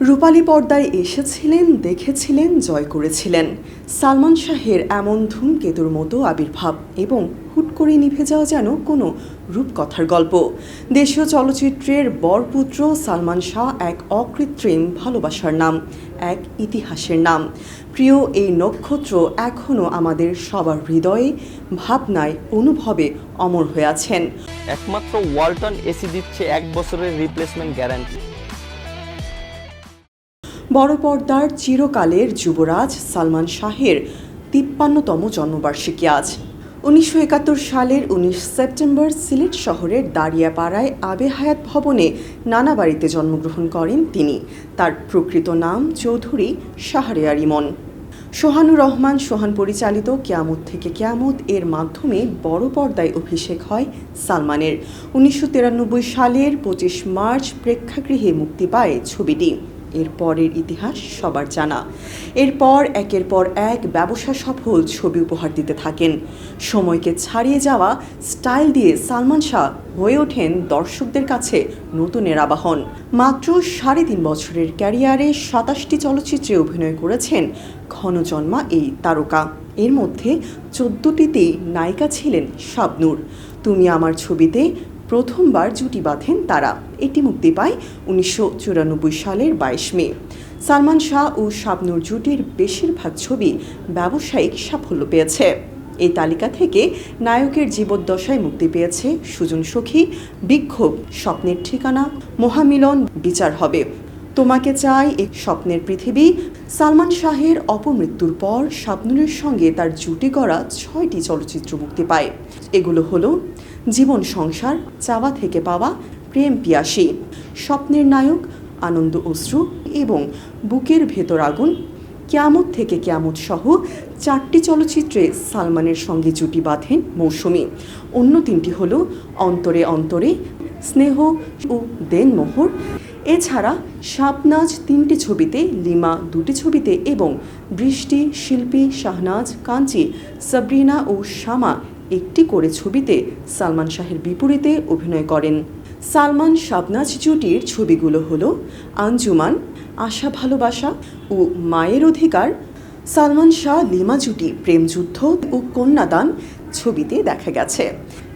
রূপালী পর্দায় এসেছিলেন, দেখেছিলেন, জয় করেছিলেন। সালমান শাহের এমন ধূমকেতুর মতো আবির্ভাব এবং হুট করে নিভে যাওয়া যেন কোনো রূপকথার গল্প। দেশীয় চলচ্চিত্রের বরপুত্র সালমান শাহ এক অকৃত্রিম ভালোবাসার নাম, এক ইতিহাসের নাম। প্রিয় এই নক্ষত্র এখনও আমাদের সবার হৃদয়ে, ভাবনায়, অনুভবে অমর হয়ে আছেন। একমাত্র ওয়ালটন এসি দিচ্ছে এক বছরের রিপ্লেসমেন্ট গ্যারান্টি বড় পর্দার চিরকালের যুবরাজ সালমান শাহের তিপ্পান্নতম জন্মবার্ষিকী আজ। উনিশশো একাত্তর সালের উনিশ সেপ্টেম্বর সিলেট শহরের দাঁড়িয়াপাড়ায় আবে হায়াত ভবনে নানা বাড়িতে জন্মগ্রহণ করেন তিনি। তার প্রকৃত নাম চৌধুরী শাহরিয়ার ইমন। সোহানুর রহমান সোহান পরিচালিত কেয়ামত থেকে কেয়ামত এর মাধ্যমে বড় পর্দায় অভিষেক হয় সালমানের। উনিশশো তিরানব্বই সালের পঁচিশ মার্চ প্রেক্ষাগৃহে মুক্তি পায় ছবিটি। এরপরের ইতিহাস সবার জানা। এরপর, একের পর এক ব্যবসা সফল ছবি উপহার দিতে থাকেন। সময়কে ছাড়িয়ে যাওয়া, স্টাইল দিয়ে সালমান শাহ হয়ে ওঠেন দর্শকদের কাছে নতুনের আবাহন। মাত্র সাড়ে তিন বছরের ক্যারিয়ারে সাতাশটি চলচ্চিত্রে অভিনয় করেছেন ঘনজন্মা এই তারকা। এর মধ্যে চোদ্দটিতেই নায়িকা ছিলেন শাবনূর। তুমি আমার ছবিতে প্রথমবার জুটি বাঁধেন তারা। এটি মুক্তি পায় উনিশশো চুরানব্বই সালের বাইশ মে। সালমান শাহ ও শাবনুর জুটির বেশিরভাগ ছবি ব্যবসায়িক সাফল্য পেয়েছে। এই তালিকা থেকে নায়কের জীবদ্দশায় মুক্তি পেয়েছে সুজন সখী, বিক্ষোভ, স্বপ্নের ঠিকানা, মহামিলন, বিচার হবে। তোমাকে চাই এক স্বপ্নের পৃথিবী। সালমান শাহের অপমৃত্যুর পর শাবনুরের সঙ্গে তার জুটি করা ছয়টি চলচ্চিত্র মুক্তি পায়। এগুলো হলো জীবন সংসার, চাওয়া থেকে পাওয়া প্রেম পিয়াসী, স্বপ্নের নায়ক, আনন্দ অশ্রু এবং বুকের ভেতর আগুন। কেয়ামত থেকে কেয়ামত সহ চারটি চলচ্চিত্রে সালমানের সঙ্গে জুটি বাঁধেন মৌসুমি। অন্য তিনটি হল অন্তরে অন্তরে, স্নেহ ও দেনমোহর এছাড়া শাপনাজ তিনটি ছবিতে, লিমা দুটি ছবিতে এবং বৃষ্টি, শিল্পী শাহনাজ, কাঞ্চি, সাবরিনা ও শামা একটি করে ছবিতে সালমান শাহের বিপরীতে অভিনয় করেন। সালমান শাবনাজ জুটির ছবিগুলো হল আঞ্জুমান, আশা ভালোবাসা ও মায়ের অধিকার। সালমান শাহ লিমা জুটি প্রেমযুদ্ধ ও কন্যাদান ছবিতে দেখা গেছে।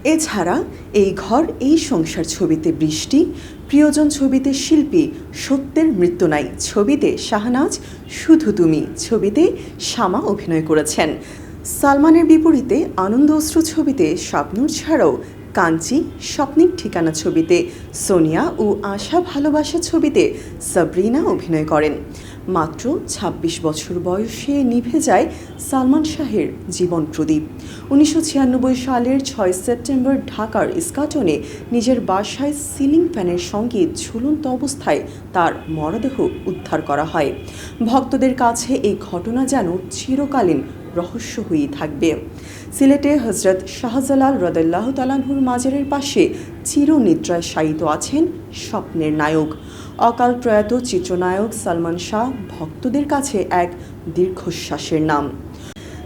এছাড়া এই ঘর, এই সংসার ছবিতে বৃষ্টি, প্রিয়জন ছবিতে শিল্পী, সত্যের মৃত্যু নাই ছবিতে শাহনাজ, শুধু তুমি ছবিতে শামা অভিনয় করেছেন। সালমানের বিপরীতে আনন্দ অশ্রু ছবিতে স্বপ্নুর ছাড়াও কাঞ্চি স্বপ্নিক ঠিকানা ছবিতে সোনিয়া ও আশা ভালোবাসা ছবিতে সাবরিনা অভিনয় করেন। মাত্র ২৬ বছর বয়সে নিভে যায় সালমান শাহের জীবন প্রদীপ। উনিশশো ছিয়ানব্বই সালের ছয় সেপ্টেম্বর ঢাকার ইস্কাটনে নিজের বাসায় সিলিং ফ্যানের সঙ্গে ঝুলন্ত অবস্থায় তার মরদেহ উদ্ধার করা হয়। ভক্তদের কাছে এই ঘটনা যেন চিরকালীন রহস্য হয়েই থাকবে। সিলেটে হজরত শাহজালাল রদাল্লাহ তালানহুর মাজারের পাশে চিরনিদ্রায় শায়িত আছেন স্বপ্নের নায়ক। অকাল প্রয়াত চিত্রনায়ক সালমান শাহ ভক্তদের কাছে এক দীর্ঘশ্বাসের নাম।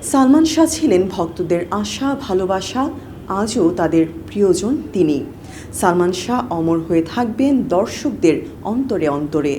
সালমান শাহ ছিলেন ভক্তদের আশা, ভালোবাসা, আজও তাদের প্রিয়জন তিনি। সালমান শাহ অমর হয়ে থাকবেন দর্শকদের অন্তরে অন্তরে।